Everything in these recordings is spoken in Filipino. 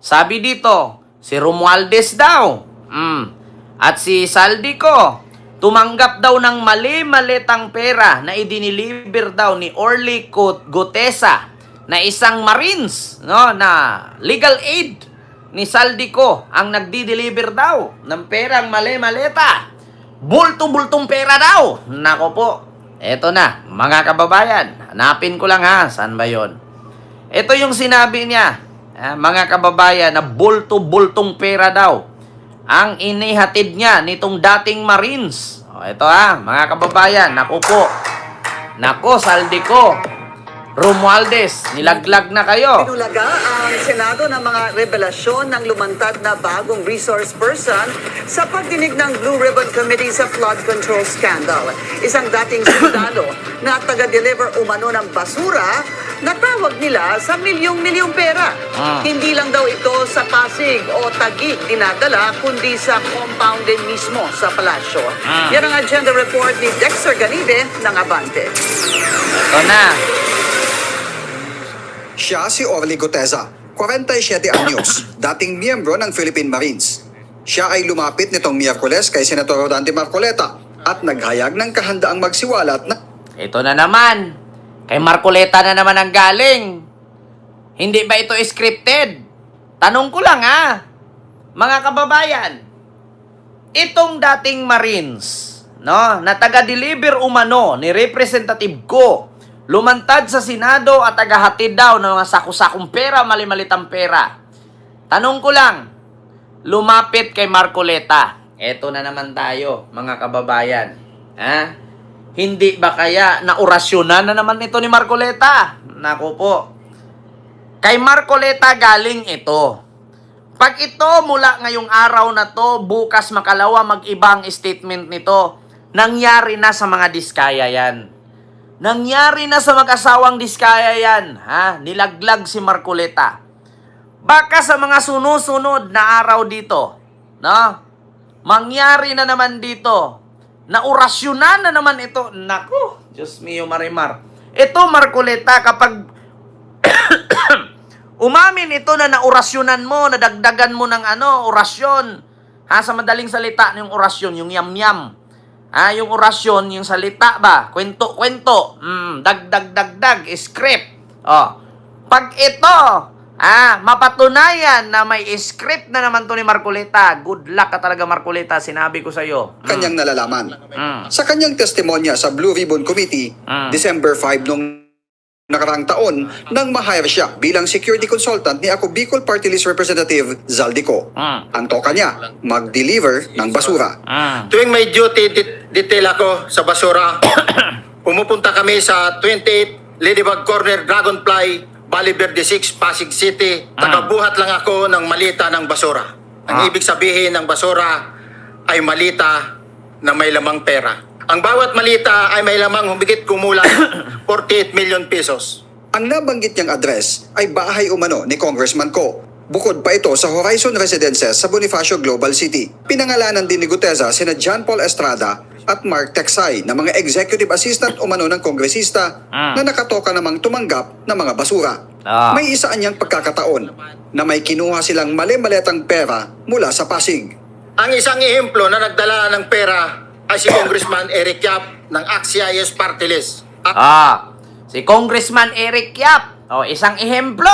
Sabi dito, si Romualdez daw. Mm. At si Saldico, tumanggap daw ng mali-malitang pera na idiniliver daw ni Orly Gut- Gutesa na isang Marines, no, na legal aid ni Saldico ang nagdi-deliver daw ng perang mali-maleta. Bulto-bultong pera daw. Nako po. Eto na, mga kababayan. Hanapin ko lang ha. Saan ba yon? Ito yung sinabi niya, ah, mga kababayan, na bulto-bultong pera daw ang inihatid niya nitong dating Marines. O, ito ha, mga kababayan, naku po. Nako, saldi ko. Romualdez, nilaglag na kayo. Pinulaga ang Senado ng mga revelasyon ng lumantad na bagong resource person sa pagdinig ng Blue Ribbon Committee sa flood control scandal. Isang dating sundalo na taga-deliver umano ng basura na tawag nila sa milyong-milyong pera. Ah. Hindi lang daw ito sa Pasig o Taguig dinadala, kundi sa compound din mismo sa palasyo. Ah. Yan ang agenda report ni Dexter Ganide ng Abante. Ito na. Siya si Orly Guteza, 47 anyos, dating miyembro ng Philippine Marines. Siya ay lumapit nitong Miyerkules kay Senator Rodante Marcoleta at naghayag ng kahandaang magsiwalat na Ito na naman. Kay Marcoleta na naman ang galing. Hindi ba ito scripted? Tanong ko lang ha. Mga kababayan, itong dating Marines, no, na taga-deliver umano ni Representative Go, lumantad sa Senado at tagahatid daw ng mga saku-sakong pera, mali-malitang pera. Tanong ko lang, lumapit kay Marcoleta. Eto na naman tayo, mga kababayan. Ha? Hindi ba kaya naorasyonan na naman ito ni Marcoleta? Naku po. Kay Marcoleta galing ito. Pag ito mula ngayong araw na to, bukas makalawa mag-ibang statement nito, nangyari na sa mga diskaya yan. Nangyari na sa mag-asawang diskaya yan. Ha? Nilaglag si Marcoleta. Baka sa mga sunod-sunod na araw dito, no? Mangyari na naman dito. Na orasyonan na naman ito. Nako, Diyos mio marimar. Ito, Marcoleta, kapag umamin ito na naorasyonan mo, nadagdagan mo ng ano, orasyon. Ha, sa madaling salita, yung orasyon, yung yam-yam. Ha, yung orasyon, yung salita ba? Kwento-kwento. Mm, dagdag-dagdag, script. Oh. Pag ito, ah, mapatunayan na may script na naman to ni Marcoleta. Good luck ka talaga, Marcoleta. Sinabi ko sa'yo. Mm. kanyang nalalaman. Mm. Sa kanyang testimonya sa Blue Ribbon Committee, Ah. December 5 nung nakaraang taon nang ma-hire siya bilang security consultant ni ako Bicol Party List Representative Zaldico. Mm. Ang toka niya, mag-deliver ng basura. Mm. Tuwing may duty dit- detail ako sa basura, pumupunta kami sa 28 Ladybug Corner Dragonfly, Valley Verde 6, Pasig City. Tagabuhat lang ako ng malita ng basura. Ang Ah. ibig sabihin ng basura ay malita na may lamang pera. Ang bawat malita ay may lamang humigit kumulang 48 million pesos. Ang nabanggit niyang address ay bahay umano ni Congressman Ko. Bukod pa ito sa Horizon Residences sa Bonifacio Global City. Pinangalanan din ni Guteza sina John Paul Estrada at Mark Texay na mga executive assistant umano ng kongresista Ah. na nakatoka namang tumanggap ng mga basura. Ah. May isa niyang pagkakataon na may kinuha silang mali-maletang pera mula sa Pasig. Ang isang ehemplo na nagdala ng pera ay si Congressman Eric Yap ng AXIS Party List. Ang Ah, si Congressman Eric Yap. O, isang ehemplo.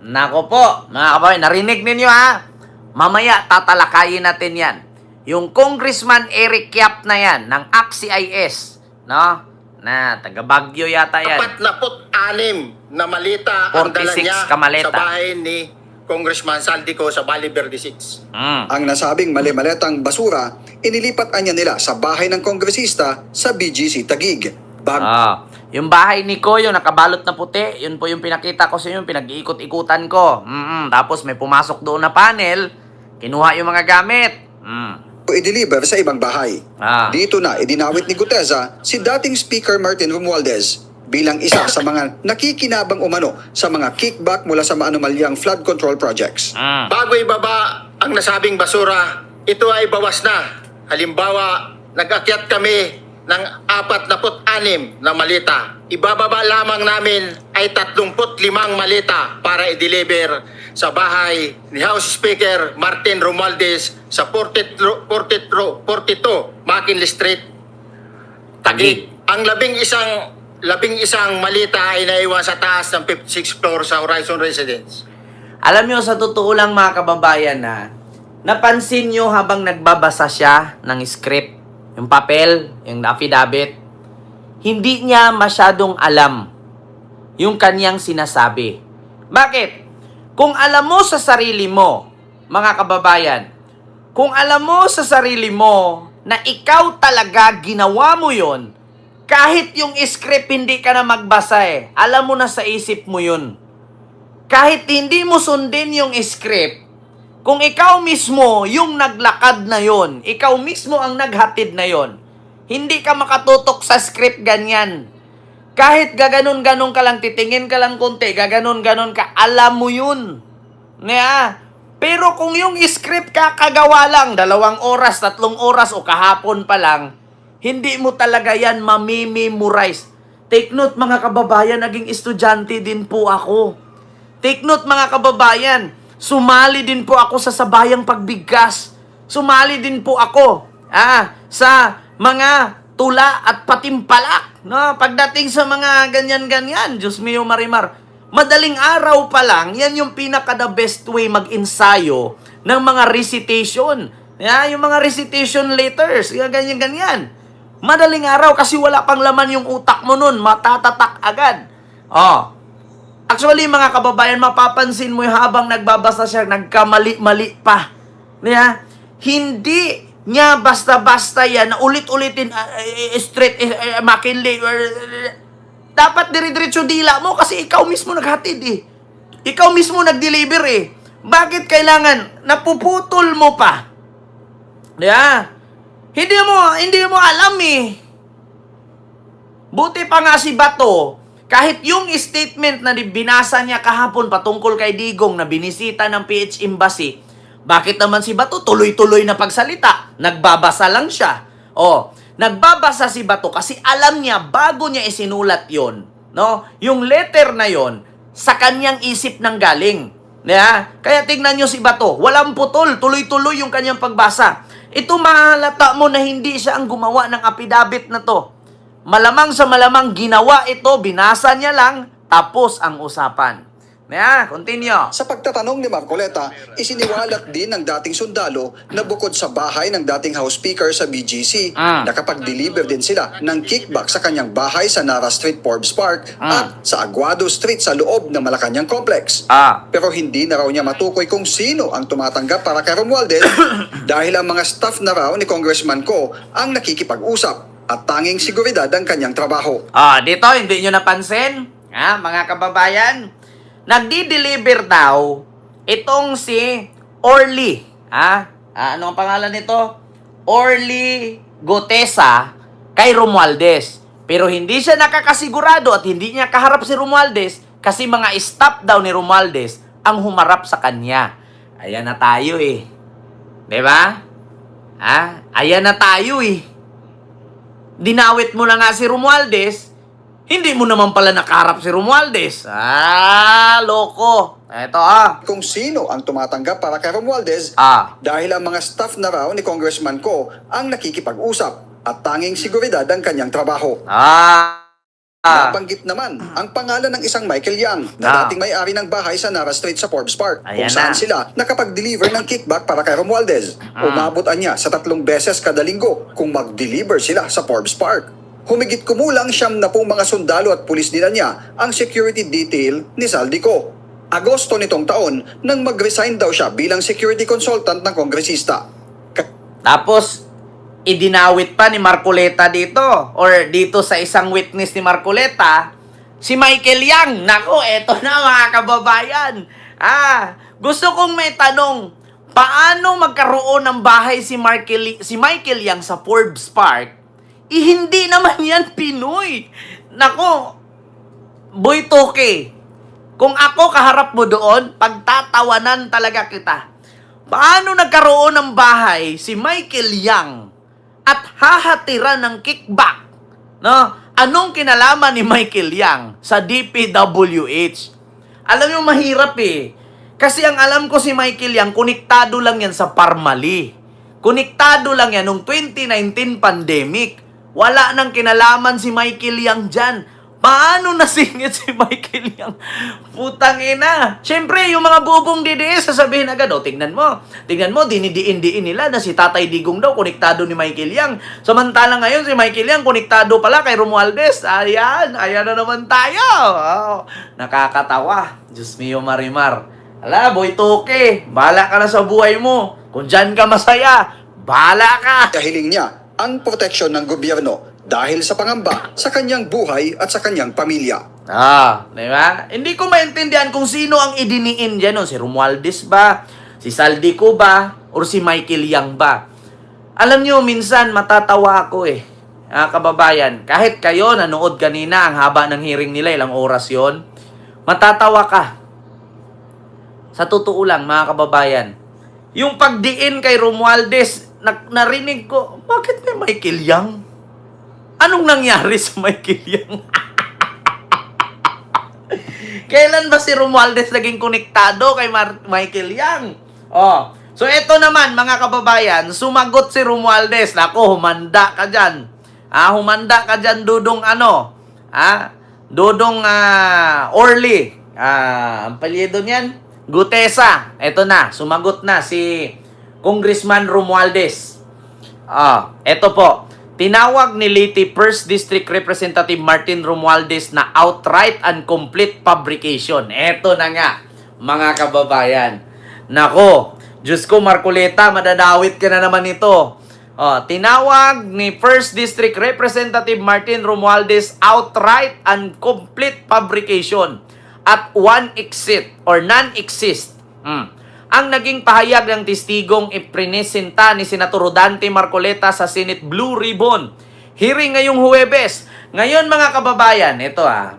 Nako po, mga kababayan, narinig ninyo ha? Mamaya, tatalakayin natin yan. Yung Congressman Eric Yap na yan, ng AXIS, no? Na, taga Baguio yata yan. apat na put anim na malita ang dala 46 niya kamaleta. sa bahay ni Congressman Saldico sa Valley Verde 6. Mm. Ang nasabing mali-maletang basura, inilipat anya nila sa bahay ng kongresista sa BGC Tagig. Bag Ah, yung bahay ni Ko, yung nakabalot na puti, yun po yung pinakita ko sa inyo, yung pinag-iikot-ikutan ko. Mm, tapos may pumasok doon na panel, kinuha yung mga gamit. Mm. i-deliver sa ibang bahay. Ah. Dito na idinawit ni Guteza si dating Speaker Martin Romualdez bilang isa sa mga nakikinabang umano sa mga kickback mula sa maanumalyang flood control projects. Mm. Bago ibaba ang nasabing basura, ito ay bawas na. Halimbawa, nag-akyat kami ng 46 na malita. Ibababa lamang namin ay 35 malita para i-deliver sa bahay ni House Speaker Martin Romualdez sa 42, 42, 42 McKinley Street, Taguig. Ang labing isang labing isang malita ay naiwan sa taas ng 56th floor sa Horizon Residence. Alam nyo, sa totoo lang mga kababayan na, napansin nyo habang nagbabasa siya ng script, yung papel, yung affidavit, hindi niya masyadong alam yung kanyang sinasabi. Bakit? Kung alam mo sa sarili mo, mga kababayan, kung alam mo sa sarili mo na ikaw talaga ginawa mo yon, kahit yung script hindi ka na magbasa eh, alam mo na sa isip mo yun kahit hindi mo sundin yung script, kung ikaw mismo yung naglakad na yon, ikaw mismo ang naghatid na yon, hindi ka makatutok sa script ganyan. Kahit gaganon-ganon ka lang, titingin ka lang konti, gaganon-ganon ka, alam mo yun. Nga. Pero kung yung script kakagawa lang, dalawang oras, tatlong oras o kahapon pa lang, hindi mo talaga yan mamimemorize. Take note mga kababayan, naging estudyante din po ako. Take note mga kababayan, sumali din po ako sa sabayang pagbigkas. Sumali din po ako ah, sa mga tula at patimpalak. No? Pagdating sa mga ganyan-ganyan, Diyos mio marimar, madaling araw pa lang, yan yung pinaka the best way mag-ensayo ng mga recitation. Yeah, yung mga recitation letters, ganyan-ganyan. Madaling araw kasi wala pang laman yung utak mo nun, matatatak agad. Oh, Actually, mga kababayan, mapapansin mo habang nagbabasa siya, nagkamali-mali pa. Niya? Hindi niya basta-basta yan na ulit-ulitin uh, straight uh, uh, McKinley. uh, dapat dire-diretso dila mo kasi ikaw mismo naghatid eh. Ikaw mismo nag-deliver eh. Bakit kailangan napuputol mo pa? Yeah. Hindi mo hindi mo alam eh. Buti pa nga si Bato, kahit yung statement na binasa niya kahapon patungkol kay Digong na binisita ng PH Embassy, bakit naman si Bato tuloy-tuloy na pagsalita? Nagbabasa lang siya. O, nagbabasa si Bato kasi alam niya bago niya isinulat yon, no? Yung letter na yon sa kanyang isip nang galing. Yeah? Kaya tingnan nyo si Bato, walang putol, tuloy-tuloy yung kanyang pagbasa. Ito mahalata mo na hindi siya ang gumawa ng apidabit na to. Malamang sa malamang ginawa ito, binasa niya lang, tapos ang usapan. Yeah, continue. Sa pagtatanong ni Marcoleta, isiniwalat din ng dating sundalo na bukod sa bahay ng dating House Speaker sa BGC, Ah. nakapag-deliver din sila ng kickback sa kanyang bahay sa Nara Street, Forbes Park Ah. at sa Aguado Street sa loob ng Malacanang Complex. Ah. Pero hindi na raw niya matukoy kung sino ang tumatanggap para kay Romualdez dahil ang mga staff na raw ni Congressman Ko ang nakikipag-usap at tanging seguridad ang kanyang trabaho. Ah, dito, hindi nyo napansin? Ha, mga kababayan? Nagdi-deliver daw itong si Orly. Ha? Ah, ano ang pangalan nito? Orly Gotesa kay Romualdez. Pero hindi siya nakakasigurado at hindi niya kaharap si Romualdez kasi mga staff daw ni Romualdez ang humarap sa kanya. Ayan na tayo eh. 'Di ba? Ha? Ayan na tayo eh dinawit mo na nga si Romualdez, hindi mo naman pala nakaharap si Romualdez. Ah, loko. Eto ah. Kung sino ang tumatanggap para kay Romualdez Ah. dahil ang mga staff na raw ni Congressman Ko ang nakikipag-usap at tanging seguridad ang kanyang trabaho. Ah. Ah. Nabanggit naman ang pangalan ng isang Michael Yang na Ah. dating may-ari ng bahay sa Nara Street sa Forbes Park Ayan kung saan na. sila nakapag-deliver ng kickback para kay Romualdez. Ah. Umabot niya sa tatlong beses kada linggo kung mag-deliver sila sa Forbes Park. Humigit kumulang siyam na pong mga sundalo at pulis nila niya ang security detail ni Saldico. Agosto nitong taon nang mag-resign daw siya bilang security consultant ng kongresista. Ka- Tapos, idinawit pa ni Marcoleta dito or dito sa isang witness ni Marcoleta, si Michael Yang. Nako, eto na mga kababayan. Ah, gusto kong may tanong, paano magkaroon ng bahay si Michael, si Michael Yang sa Forbes Park? Eh, hindi naman yan Pinoy. Nako, Boy Toke, kung ako kaharap mo doon, pagtatawanan talaga kita. Paano nagkaroon ng bahay si Michael Yang at hahatiran ng kickback. No? Anong kinalaman ni Michael Yang sa DPWH? Alam mo, mahirap eh. Kasi ang alam ko si Michael Yang, konektado lang yan sa Parmali. Konektado lang yan nung 2019 pandemic. Wala nang kinalaman si Michael Yang dyan. Paano nasingit si Michael Yang? Putang ina. Siyempre, yung mga bubong DDS, sasabihin agad, oh, tingnan mo. Tingnan mo, dinidiin-diin nila na si Tatay Digong daw, konektado ni Michael Yang. Samantala ngayon, si Michael Yang, konektado pala kay Romualdez. Ayan, ayan na naman tayo. Oh, nakakatawa. Diyos mio, Marimar. Ala, boy toke, bala ka na sa buhay mo. Kung dyan ka masaya, bala ka. Kahiling niya ang proteksyon ng gobyerno dahil sa pangamba sa kanyang buhay at sa kanyang pamilya. Ah, di ba? Hindi ko maintindihan kung sino ang idiniin dyan. Si Romualdez ba? Si Saldico ba? Or si Michael Yang ba? Alam nyo, minsan matatawa ako eh. Ah, kababayan, kahit kayo nanood kanina, ang haba ng hearing nila, ilang oras yon matatawa ka. Sa totoo lang, mga kababayan, yung pagdiin kay Romualdez, na- narinig ko, bakit may Michael Yang? Anong nangyari sa Michael Yang? Kailan ba si Romualdez naging konektado kay Mar- Michael Yang? Oh. So ito naman mga kababayan, sumagot si Romualdez. Nako, humanda ka diyan. Ah, humanda ka diyan dudong ano? Ah, dudong ah, Orly. Ah, ang niyan, Gutesa. Ito na, sumagot na si Congressman Romualdez. Ah, eto po. Tinawag ni Leyte 1st District Representative Martin Romualdez na outright and complete fabrication. Eto na nga, mga kababayan. Nako, Diyos ko, Marcoleta, madadawit ka na naman ito. Oh, tinawag ni 1st District Representative Martin Romualdez outright and complete fabrication at one exit or non-exist. Hmm ang naging pahayag ng testigong iprinesenta ni Senator Rodante Marcoleta sa Senate Blue Ribbon. Hearing ngayong Huwebes. Ngayon mga kababayan, ito ah,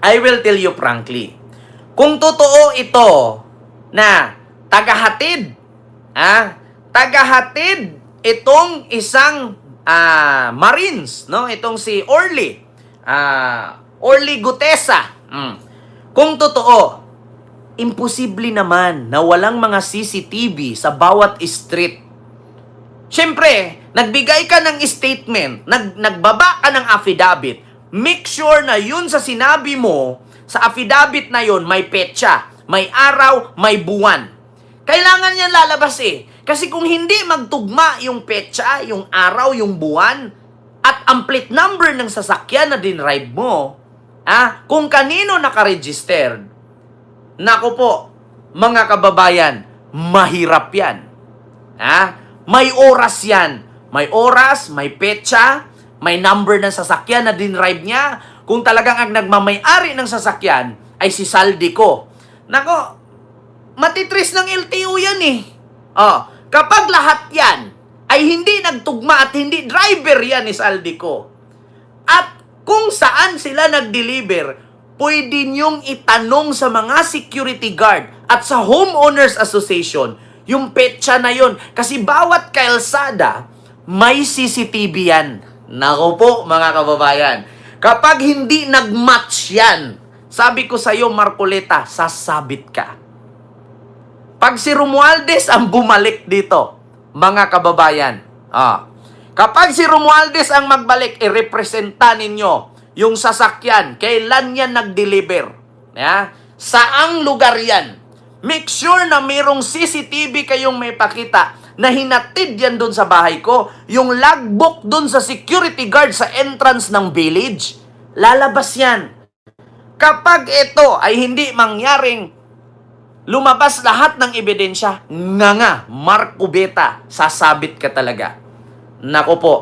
I will tell you frankly, kung totoo ito na tagahatid, ah, tagahatid itong isang ah, Marines, no? Itong si Orly, ah, Orly Gutesa. Mm. Kung totoo, imposible naman na walang mga CCTV sa bawat street. Siyempre, nagbigay ka ng statement, nag, nagbaba ka ng affidavit, make sure na yun sa sinabi mo, sa affidavit na yun, may petsa, may araw, may buwan. Kailangan yan lalabas eh. Kasi kung hindi magtugma yung petsa, yung araw, yung buwan, at ang plate number ng sasakyan na dinrive mo, ah, kung kanino nakaregistered, Nako po, mga kababayan, mahirap yan. Ha? May oras yan. May oras, may petsa, may number ng sasakyan na dinrive niya. Kung talagang ang nagmamayari ng sasakyan ay si Saldico. Nako, matitris ng LTO yan eh. Oh, kapag lahat yan ay hindi nagtugma at hindi driver yan ni Saldico. At kung saan sila nag-deliver, pwede niyong itanong sa mga security guard at sa homeowners association yung petsa na yon kasi bawat kalsada may CCTV yan. Nako po mga kababayan. Kapag hindi nag-match yan, sabi ko sa iyo Marcoleta, sasabit ka. Pag si Romualdez ang bumalik dito, mga kababayan, ah, kapag si Romualdez ang magbalik, irepresenta ninyo yung sasakyan, kailan yan nag-deliver. Ya? Saang lugar yan? Make sure na mayroong CCTV kayong may pakita na hinatid yan doon sa bahay ko. Yung logbook doon sa security guard sa entrance ng village. Lalabas yan. Kapag ito ay hindi mangyaring lumabas lahat ng ebidensya, nga nga, Mark Cubeta, sasabit ka talaga. Nako po.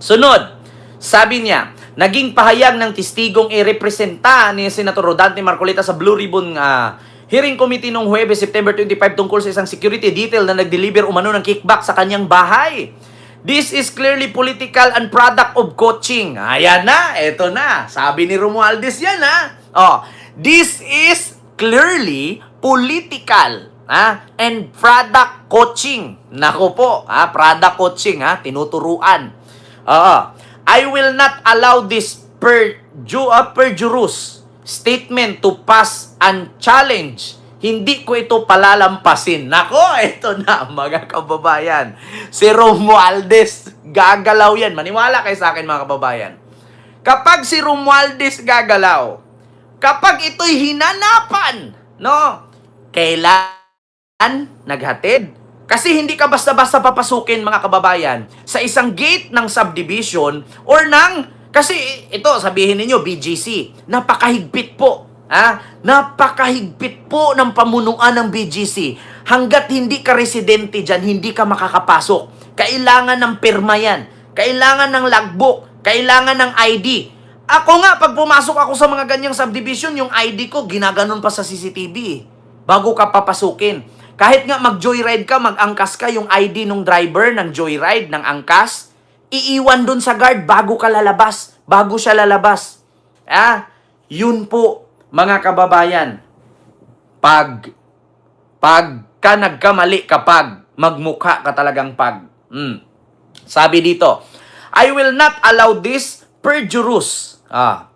Sunod, sabi niya, naging pahayag ng testigong i-representa ni Senator Rodante Marcoleta sa Blue Ribbon ah, hearing committee noong Huwebes, September 25 tungkol sa isang security detail na nag-deliver umano ng kickback sa kanyang bahay. This is clearly political and product of coaching. Ayan na, eto na. Sabi ni Romualdez yan ha. Oh, this is clearly political ha? And product coaching. Nako po, ha? Product coaching, ha? Tinuturuan. Oo. I will not allow this perju uh, perjurous statement to pass unchallenged. Hindi ko ito palalampasin. Nako, ito na mga kababayan. Si Romualdez, gagalaw yan. Maniwala kayo sa akin mga kababayan. Kapag si Romualdez gagalaw, kapag ito'y hinanapan, no? Kailan naghatid? Kasi hindi ka basta-basta papasukin mga kababayan sa isang gate ng subdivision or ng kasi ito sabihin ninyo BGC, napakahigpit po. Ha? Napakahigpit po ng pamunuan ng BGC. Hanggat hindi ka residente dyan, hindi ka makakapasok. Kailangan ng pirma yan. Kailangan ng logbook. Kailangan ng ID. Ako nga, pag pumasok ako sa mga ganyang subdivision, yung ID ko, ginaganon pa sa CCTV. Bago ka papasukin. Kahit nga mag-joyride ka, mag-angkas ka, yung ID ng driver ng joyride, ng angkas, iiwan dun sa guard bago ka lalabas. Bago siya lalabas. Ah, yun po, mga kababayan. Pag, pag ka nagkamali kapag magmukha ka talagang pag. Mm. Sabi dito, I will not allow this perjurous, ah,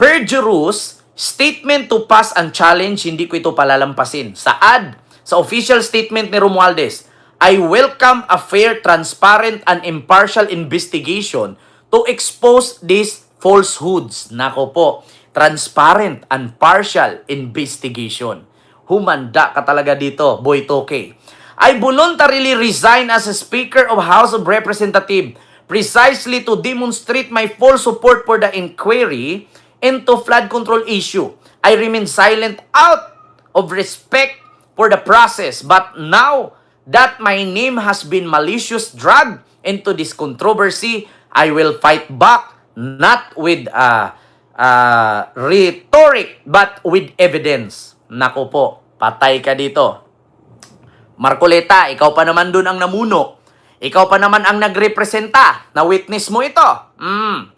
perjurous statement to pass unchallenged, hindi ko ito palalampasin. Sa ad, sa official statement ni Romualdez, I welcome a fair, transparent, and impartial investigation to expose these falsehoods. Nako po, transparent and partial investigation. Humanda ka talaga dito, Boy Toke. I voluntarily resign as a Speaker of House of Representatives precisely to demonstrate my full support for the inquiry into flood control issue. I remain silent out of respect for the process, but now that my name has been malicious dragged into this controversy, I will fight back not with uh, uh, rhetoric but with evidence. Nako po, patay ka dito. Marcoleta, ikaw pa naman dun ang namuno. Ikaw pa naman ang nagrepresenta na witness mo ito. Mm.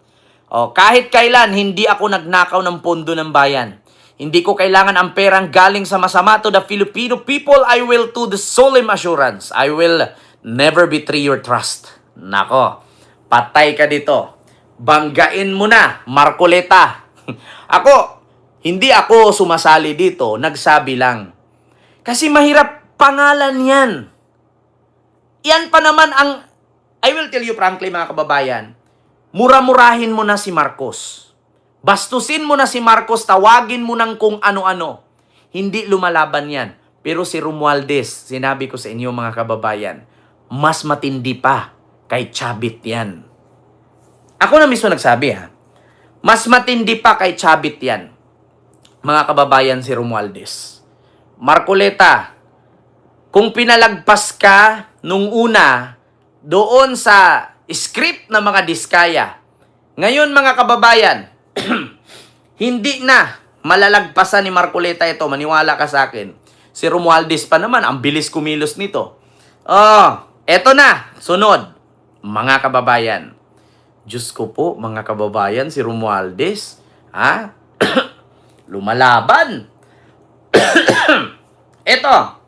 O, kahit kailan, hindi ako nagnakaw ng pondo ng bayan. Hindi ko kailangan ang perang galing sa masama to the Filipino people. I will to the solemn assurance. I will never betray your trust. Nako, patay ka dito. Banggain mo na, Marcoleta. ako, hindi ako sumasali dito, nagsabi lang. Kasi mahirap pangalan yan. Yan pa naman ang, I will tell you frankly mga kababayan, mura-murahin mo na si Marcos. Bastusin mo na si Marcos, tawagin mo ng kung ano-ano. Hindi lumalaban yan. Pero si Romualdez, sinabi ko sa inyo mga kababayan, mas matindi pa kay Chabit yan. Ako na mismo nagsabi ha. Mas matindi pa kay Chabit yan. Mga kababayan si Romualdez. Marcoleta, kung pinalagpas ka nung una doon sa script ng mga diskaya, ngayon mga kababayan, hindi na malalagpasan ni Marcoleta ito. Maniwala ka sa akin. Si Romualdez pa naman, ang bilis kumilos nito. Oh, eto na. Sunod. Mga kababayan. Diyos ko po, mga kababayan, si Romualdez, ha? Lumalaban. eto,